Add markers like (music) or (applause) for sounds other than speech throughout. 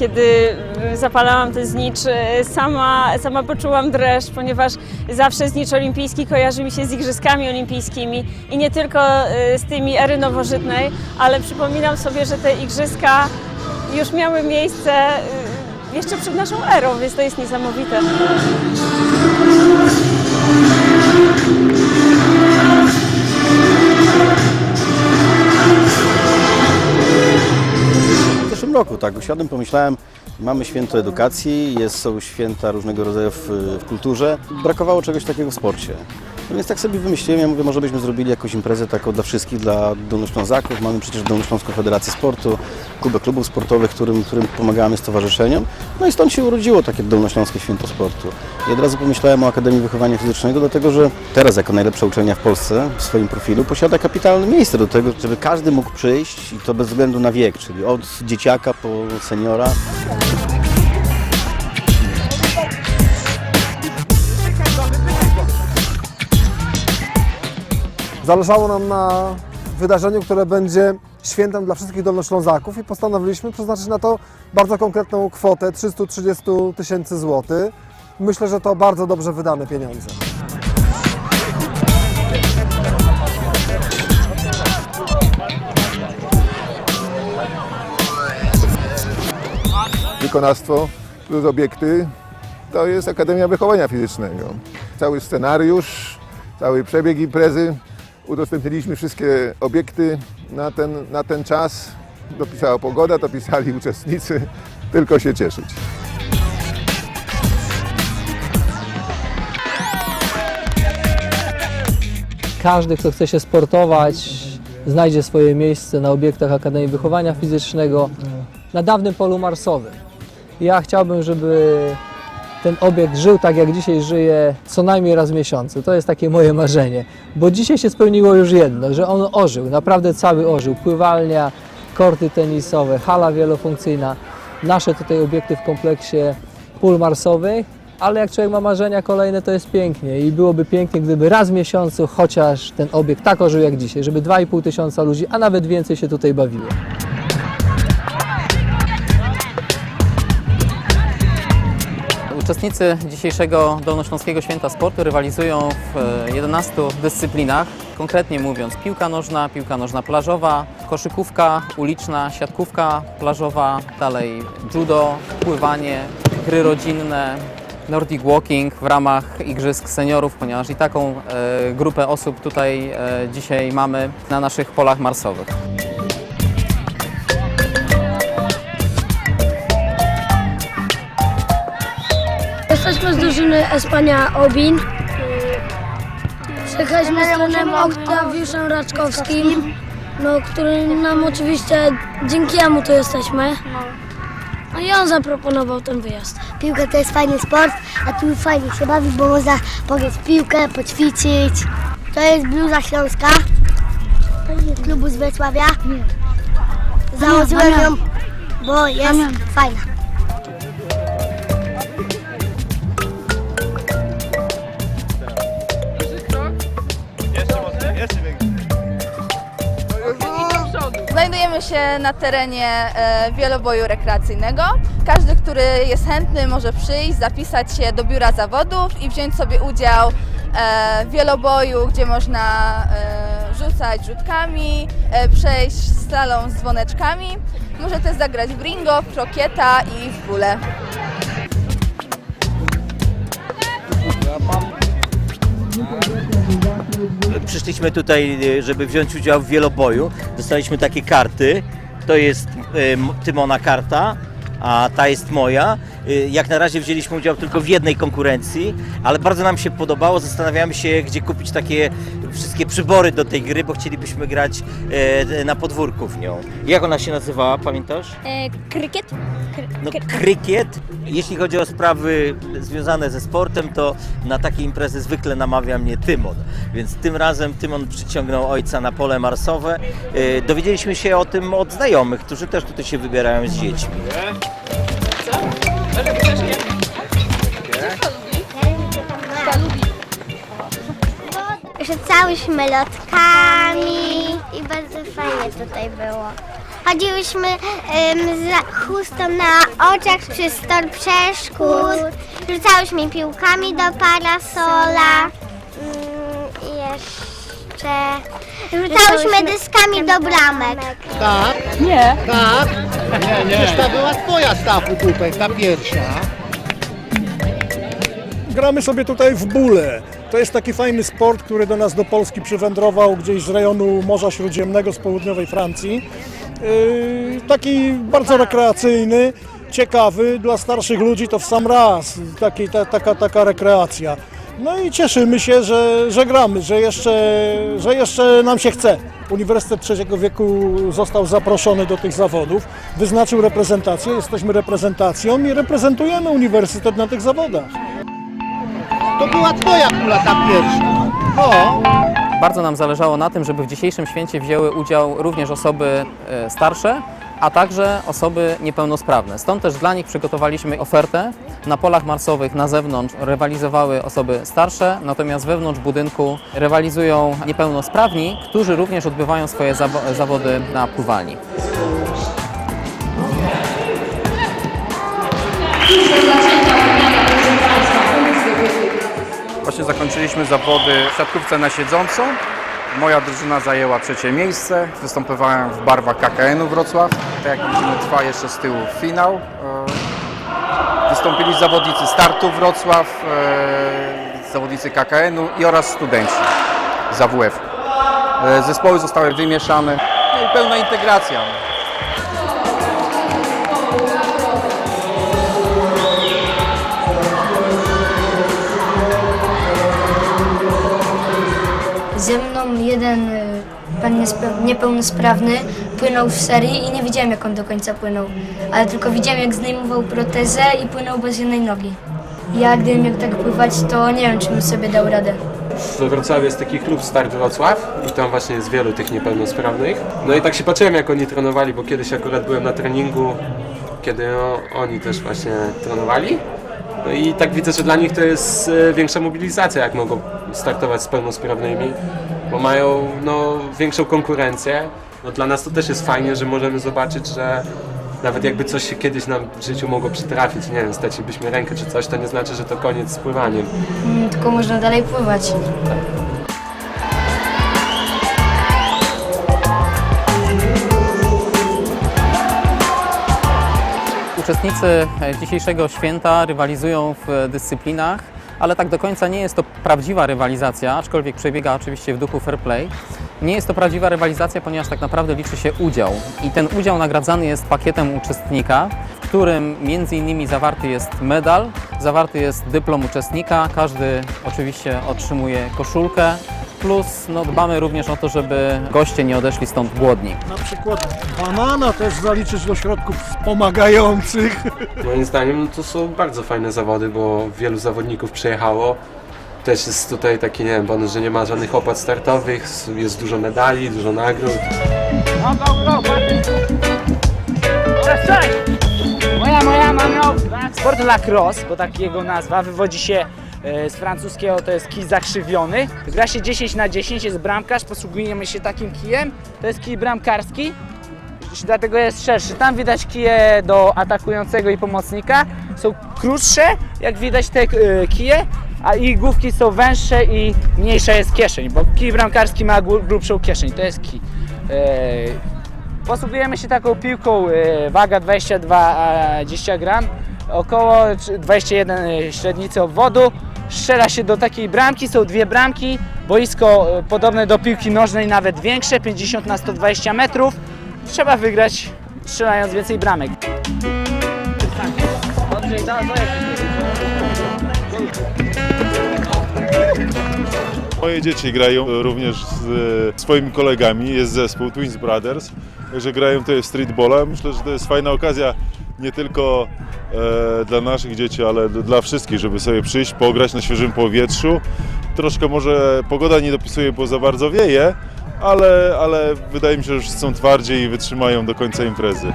kiedy zapalałam ten znicz. e, Sama, sama poczułam dreszcz, ponieważ zawsze znicz olimpijski kojarzy mi się z Igrzyskami Olimpijskimi i nie tylko e, z tymi ery nowożytnej, ale przypominam sobie, że te Igrzyska już miały miejsce e, jeszcze przed naszą erą, więc to jest niesamowite. Roku, tak, usiadłem, pomyślałem, mamy święto edukacji, jest, są święta różnego rodzaju w, w kulturze. Brakowało czegoś takiego w sporcie. No więc tak sobie wymyśliłem, ja mówię, może byśmy zrobili jakąś imprezę taką dla wszystkich, dla Dolnoślązaków. Mamy przecież Dolnośląską Federację Sportu, klubę klubów sportowych, którym, którym pomagamy stowarzyszeniom. No i stąd się urodziło takie Dolnośląskie Święto Sportu. I od razu pomyślałem o Akademii Wychowania Fizycznego, dlatego że teraz jako najlepsza uczelnia w Polsce w swoim profilu posiada kapitalne miejsce do tego, żeby każdy mógł przyjść i to bez względu na wiek, czyli od dzieciaka po seniora. Zależało nam na wydarzeniu, które będzie świętem dla wszystkich Dolnoślązaków i postanowiliśmy przeznaczyć na to bardzo konkretną kwotę 330 tysięcy złotych. Myślę, że to bardzo dobrze wydane pieniądze. wykonawstwo plus obiekty to jest Akademia Wychowania Fizycznego. Cały scenariusz, cały przebieg imprezy, udostępniliśmy wszystkie obiekty na ten, na ten czas. Dopisała pogoda, dopisali (laughs) uczestnicy, tylko się cieszyć. Każdy, kto chce się sportować, znajdzie swoje miejsce na obiektach Akademii Wychowania Fizycznego na dawnym polu marsowym. Ja chciałbym, żeby ten obiekt żył tak, jak dzisiaj żyje, co najmniej raz w miesiącu. To jest takie moje marzenie, bo dzisiaj się spełniło już jedno, że on ożył, naprawdę cały ożył. Pływalnia, korty tenisowe, hala wielofunkcyjna, nasze tutaj obiekty w kompleksie pól marsowych, ale jak człowiek ma marzenia kolejne, to jest pięknie i byłoby pięknie, gdyby raz w miesiącu chociaż ten obiekt tak ożył jak dzisiaj, żeby 2,5 tysiąca ludzi, a nawet więcej się tutaj bawiło. Uczestnicy dzisiejszego Dolnośląskiego Święta Sportu rywalizują w e, 11 dyscyplinach. Konkretnie mówiąc, piłka nożna, piłka nożna plażowa, koszykówka uliczna, siatkówka plażowa, dalej judo, pływanie, gry rodzinne, Nordic Walking w ramach Igrzysk Seniorów, ponieważ i taką e, grupę osób tutaj e, dzisiaj mamy na naszych polach marsowych. Drużyny Espania Obin. Przyjechaliśmy z trenerem Oktawiuszem Raczkowskim, no, który nam oczywiście dzięki jemu tu jesteśmy. No i on zaproponował ten wyjazd. Piłka to jest fajny sport, a tu fajnie się bawić, bo można pograć w piłkę, poćwiczyć. To jest bluza śląska klubu z Wrocławia. Założyłem ją, bo jest fajna. Znajdujemy się na terenie e, wieloboju rekreacyjnego. Każdy, który jest chętny, może przyjść, zapisać się do biura zawodów i wziąć sobie udział e, w wieloboju, gdzie można e, rzucać rzutkami, przejść slalom z dzwoneczkami. Może też zagrać w bringo, w krokieta i w bóle. Przyszliśmy tutaj, e, żeby wziąć udział w wieloboju. Dostaliśmy takie karty. To jest m- Tymona karta, a ta jest moja. E, Jak na razie wzięliśmy udział tylko w jednej konkurencji, ale bardzo nam się podobało. Zastanawiamy się, gdzie kupić takie wszystkie przybory do tej gry, bo chcielibyśmy grać e, na podwórku w nią. Jak ona się nazywała, pamiętasz? krykiet? No, krykiet. Jeśli chodzi o sprawy związane ze sportem, to na takie imprezy zwykle namawia mnie Tymon. Więc tym razem Tymon przyciągnął ojca na pole marsowe. E, Dowiedzieliśmy się o tym od znajomych, którzy też tutaj się wybierają z dziećmi. Rzucałyśmy lotkami i bardzo fajnie tutaj było. Chodziłyśmy em, z chustą na oczach przez tor przeszkód, rzucałyśmy piłkami do parasola. Mm, i jeszcze rzucałyśmy dyskami do bramek. Tak? Nie. Tak? Nie, nie. Przecież ta była twoja stafu tutaj, ta pierwsza. Gramy sobie tutaj w bóle. To jest taki fajny sport, który do nas do Polski przywędrował gdzieś z rejonu Morza Śródziemnego, z południowej Francji. Yy, taki bardzo rekreacyjny, ciekawy, dla starszych ludzi to w sam raz, taki, ta, taka, taka rekreacja. No i cieszymy się, że, że gramy, że jeszcze, że jeszcze nam się chce. Uniwersytet Trzeciego Wieku został zaproszony do tych zawodów, wyznaczył reprezentację, jesteśmy reprezentacją i reprezentujemy uniwersytet na tych zawodach. To była twoja kula, ta pierwsza. No. Bardzo nam zależało na tym, żeby w dzisiejszym święcie wzięły udział również osoby e, starsze, a także osoby niepełnosprawne. Stąd też dla nich przygotowaliśmy ofertę. Na polach marsowych na zewnątrz rywalizowały osoby starsze, natomiast wewnątrz budynku rywalizują niepełnosprawni, którzy również odbywają swoje zawo- zawody na pływalni. Właśnie zakończyliśmy zawody w siatkówce na siedzącą. Moja drużyna zajęła trzecie miejsce. Występowałem w barwach KKN-u Wrocław. Tak jak widzimy, trwa jeszcze z tyłu finał. E, Wystąpili zawodnicy startu Wrocław, e, zawodnicy KKN-u i oraz studenci z AWF. E, Zespoły zostały wymieszane. No i pełna integracja. Jeden y, pan niepełnosprawny płynął w serii i nie widziałem jak on do końca płynął, ale tylko widziałem jak zdejmował protezę i płynął bez jednej nogi. Ja gdybym miał tak pływać, to nie wiem czy bym sobie dał radę. We Wrocławiu jest taki klub Start Wrocław i tam właśnie jest wielu tych niepełnosprawnych. No i tak się patrzyłem jak oni trenowali, bo kiedyś akurat byłem na treningu, kiedy oni też właśnie trenowali. No i tak widzę, że dla nich to jest e, większa mobilizacja, jak mogą startować z pełnosprawnymi, bo mają no, większą konkurencję. No, dla nas to też jest fajnie, że możemy zobaczyć, że nawet jakby coś się kiedyś nam w życiu mogło przytrafić, nie wiem, stracilibyśmy rękę czy coś, to nie znaczy, że to koniec z pływaniem. Mm, Tylko można dalej pływać. Uczestnicy dzisiejszego święta rywalizują w dyscyplinach, ale tak do końca nie jest to prawdziwa rywalizacja, aczkolwiek przebiega oczywiście w duchu fair play. Nie jest to prawdziwa rywalizacja, ponieważ tak naprawdę liczy się udział. I ten udział nagradzany jest pakietem uczestnika, w którym między innymi zawarty jest medal, zawarty jest dyplom uczestnika, każdy oczywiście otrzymuje koszulkę, plus no, dbamy również o to, żeby goście nie odeszli stąd głodni. Na przykład banana też zaliczyć do środków wspomagających. Moim zdaniem no to są bardzo fajne zawody, bo wielu zawodników przyjechało. Też jest tutaj taki, nie wiem, bonus, że nie ma żadnych opłat startowych, jest dużo medali, dużo nagród. Moja, moja mama. Sport lacrosse, bo tak jego nazwa, wywodzi się z francuskiego, to jest kij zakrzywiony. Gra się 10 na 10, jest bramkarz, posługujemy się takim kijem. To jest kij bramkarski, dlatego jest szerszy. Tam widać kije do atakującego i pomocnika. Są krótsze, jak widać te e, kije, a ich główki są węższe i mniejsza jest kieszeń, bo kij bramkarski ma gru- grubszą kieszeń, to jest kij. E, Posługujemy się taką piłką, e, waga 22-20 gram, około 21 średnicy obwodu. Strzela się do takiej bramki, są dwie bramki, boisko e, podobne do piłki nożnej, nawet większe, 50 na 120 metrów. Trzeba wygrać strzelając więcej bramek. Moje dzieci grają również z e, swoimi kolegami, jest zespół Twins Brothers, także grają tutaj w streetballa. Myślę, że to jest fajna okazja nie tylko e, dla naszych dzieci, ale dla wszystkich, żeby sobie przyjść, pograć na świeżym powietrzu. Troszkę może pogoda nie dopisuje, bo za bardzo wieje, ale, ale wydaje mi się, że wszyscy są twardzi i wytrzymają do końca imprezy.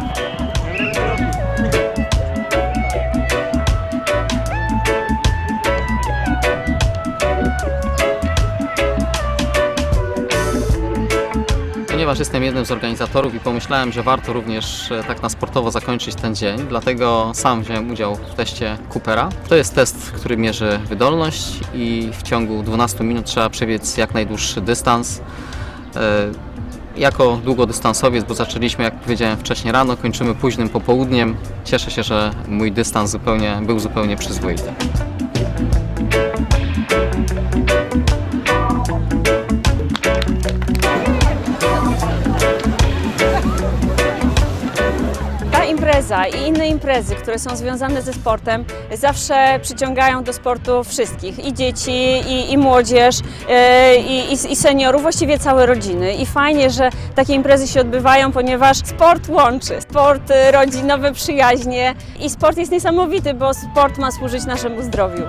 Ponieważ jestem jednym z organizatorów i pomyślałem, że warto również e, tak na sportowo zakończyć ten dzień, dlatego sam wziąłem udział w teście Coopera. To jest test, który mierzy wydolność i w ciągu 12 minut trzeba przebiec jak najdłuższy dystans. E, Jako długodystansowiec, bo zaczęliśmy, jak powiedziałem wcześniej rano, kończymy późnym popołudniem. Cieszę się, że mój dystans zupełnie, był zupełnie przyzwoity. I inne imprezy, które są związane ze sportem, zawsze przyciągają do sportu wszystkich i dzieci, i, i młodzież, e, i, i, i seniorów, właściwie całe rodziny. I fajnie, że takie imprezy się odbywają, ponieważ sport łączy. Sport e, rodzi nowe przyjaźnie i sport jest niesamowity, bo sport ma służyć naszemu zdrowiu.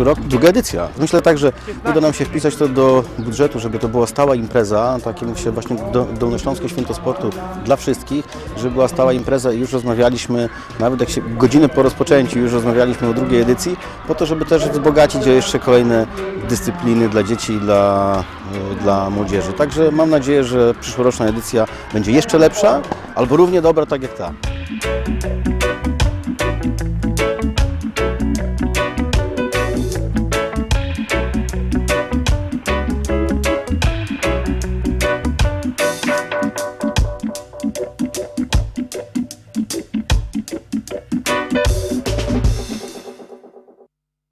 Przyszły rok, druga edycja. Myślę tak, że uda nam się wpisać to do budżetu, żeby to była stała impreza, takie mówi się właśnie do, Dolnośląskie Święto Sportu dla wszystkich, żeby była stała impreza i już rozmawialiśmy, nawet jak się godziny po rozpoczęciu już rozmawialiśmy o drugiej edycji, po to, żeby też wzbogacić o jeszcze kolejne dyscypliny dla dzieci i dla, y, dla młodzieży. Także mam nadzieję, że przyszłoroczna edycja będzie jeszcze lepsza, albo równie dobra tak jak ta.